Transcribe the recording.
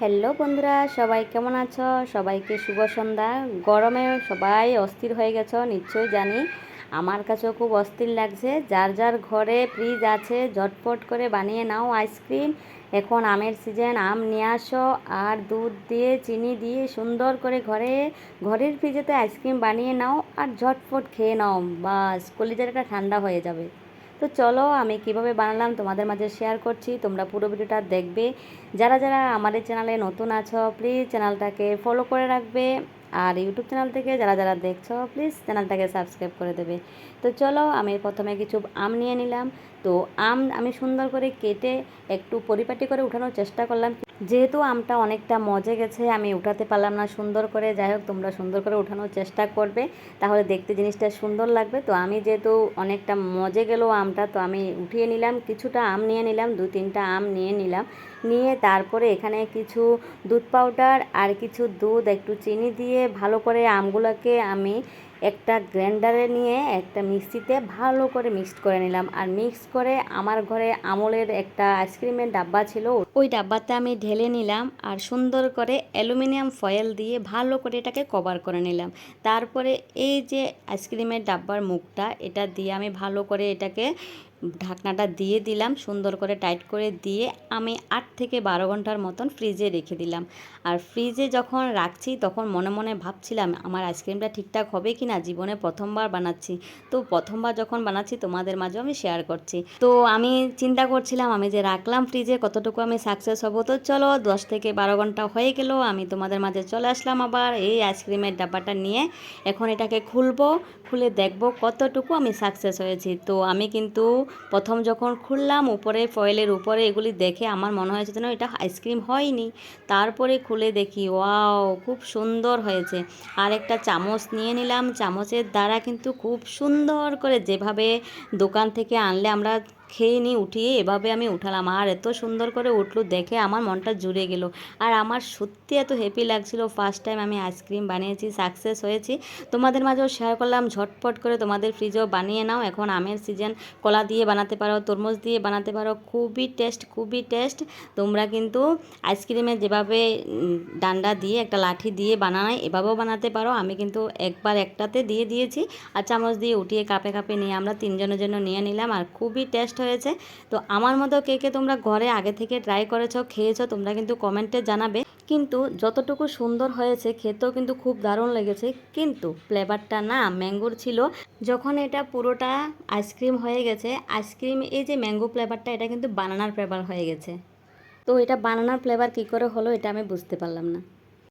Hello বন্ধুরা, সবাই কেমন আছো? সবাইকে শুভ সন্ধ্যা। গরমে সবাই অস্থির হয়ে গেছো, নিশ্চয়ই জানি। আমার কাছেও খুব অস্থির লাগছে। যার যার ঘরে ফ্রিজ আছে, ঝটপট করে বানিয়ে নাও আইসক্রিম। এখন আমের সিজন আম নিয়ে আসো। আর দুধ দিয়ে, চিনি দিয়ে সুন্দর করে ঘরে, ঘরের ফ্রিজেতে আইসক্রিম বানিয়ে নাও আর ঝটপট খেয়ে নাও। বাস কলিজাটা ঠান্ডা হয়ে যাবে। তো চলো আমি কীভাবে বানালাম তোমাদের মাঝে শেয়ার করছি, তোমরা পুরো ভিডিওটা দেখবে। যারা যারা আমাদের চ্যানেলে নতুন আছো প্লিজ চ্যানেলটাকে ফলো করে রাখবে। আর ইউটিউব চ্যানেল থেকে যারা যারা দেখছ প্লিজ চ্যানেলটাকে সাবস্ক্রাইব করে দেবে। তো চলো আমি প্রথমে কিছু আম নিয়ে নিলাম। তো আম আমি সুন্দর করে কেটে একটু পরিপাটি করে উঠানোর চেষ্টা করলাম। যেহেতু আমটা অনেকটা মজে গেছে, আমি উঠাতে পারলাম না সুন্দর করে। যাই হোক, তোমরা সুন্দর করে উঠানোর চেষ্টা করবে। তাহলে দেখতে জিনিসটা সুন্দর লাগবে। তো আমি যেহেতু অনেকটা মজে গেল আমটা, তো আমি উঠিয়ে নিলাম, কিছুটা আম নিয়ে নিলাম, দু তিনটা আম নিয়ে নিলাম। নিয়ে তারপরে এখানে কিছু দুধ পাউডার আর কিছু দুধ, একটু চিনি দিয়ে ভালো করে আমগুলোকে আমি একটা গ্রাইন্ডারে নিয়ে একটা মিক্সিতে ভালো করে মিক্সড করে নিলাম। আর মিক্স করে আমার ঘরে আমলের একটা আইসক্রিমের ডাব্বা ছিল। ওই ডাব্বাতে আমি ঢেলে নিলাম আর সুন্দর করে অ্যালুমিনিয়াম ফয়েল দিয়ে ভালো করে এটাকে কভার করে নিলাম। তারপরে এই যে আইসক্রিমের ডাব্বার মুখটা, এটা দিয়ে আমি ভালো করে এটাকে ঢাকনাটা দিয়ে দিলাম, সুন্দর করে টাইট করে দিয়ে আমি আট থেকে বারো ঘণ্টার মতন ফ্রিজে রেখে দিলাম। আর ফ্রিজে যখন রাখছি, তখন মনে মনে ভাবছিলাম, আমার আইসক্রিমটা ঠিকঠাক হবে কি না জীবনে প্রথমবার বানাচ্ছি। তো প্রথমবার যখন বানাচ্ছি, তোমাদের মাঝেও আমি শেয়ার করছি। তো আমি চিন্তা করছিলাম, আমি যে রাখলাম ফ্রিজে, কতটুকু আমি সাকসেস হব? তো চলো, দশ থেকে বারো ঘণ্টা হয়ে গেল, আমি তোমাদের মাঝে চলে আসলাম আবার এই আইসক্রিমের ডাব্বাটা নিয়ে। এখন এটাকে খুলবো, খুলে দেখব কতটুকু আমি সাকসেস হয়েছি। তো আমি কিন্তু প্রথম যখন খুললাম, উপরে ফয়েলের উপরে এগুলি দেখে আমার মনে হয়েছে যেন এটা আইসক্রিম হয়নি। তারপরে খুলে দেখি, ওয়াও, খুব সুন্দর হয়েছে। আর একটা চামচ নিয়ে নিলাম। চামচের দ্বারা কিন্তু খুব সুন্দর করে যেভাবে দোকান থেকে আনলে আমরা খেয়ে নিই উঠিয়ে এভাবে আমি উঠালাম। আর এত সুন্দর করে উঠল, দেখে আমার মনটা জুড়ে গেল। আর আমার সত্যি এত হ্যাপি লাগছিল। ফার্স্ট টাইম আমি আইসক্রিম বানিয়েছি সাকসেস হয়েছি। তোমাদের মাঝেও শেয়ার করলাম, ঝটপট করে তোমাদের ফ্রিজেও বানিয়ে নাও। এখন আমের সিজন কলা দিয়ে বানাতে পারো, তরমুজ দিয়ে বানাতে পারো। খুবই টেস্ট খুবই টেস্ট তোমরা কিন্তু আইসক্রিমে যেভাবে ডান্ডা দিয়ে, একটা লাঠি দিয়ে বানায়, এভাবেও বানাতে পারো। আমি কিন্তু একবার একটাতে দিয়ে দিয়েছি। আর চামচ দিয়ে উঠিয়ে কাপে কাপে নিয়ে আমরা তিনজনের জন্য নিয়ে নিলাম। আর খুবই টেস্ট হয়েছে। তো আমার মতো কে কে তোমরা ঘরে আগে থেকে ট্রাই করেছ, খেয়েছো, তোমরা কিন্তু কমেন্টে জানাবে। কিন্তু যতটুকু সুন্দর হয়েছে, খেতেও কিন্তু খুব দারুণ লেগেছে। কিন্তু ফ্লেভারটা না ম্যাঙ্গোর ছিল। যখন এটা পুরোটা আইসক্রিম হয়ে গেছে আইসক্রিম এই যে ম্যাঙ্গো ফ্লেভারটা এটা কিন্তু বানানার ফ্লেভার হয়ে গেছে। তো এটা বানানার ফ্লেভার কী করে হলো, এটা আমি বুঝতে পারলাম না।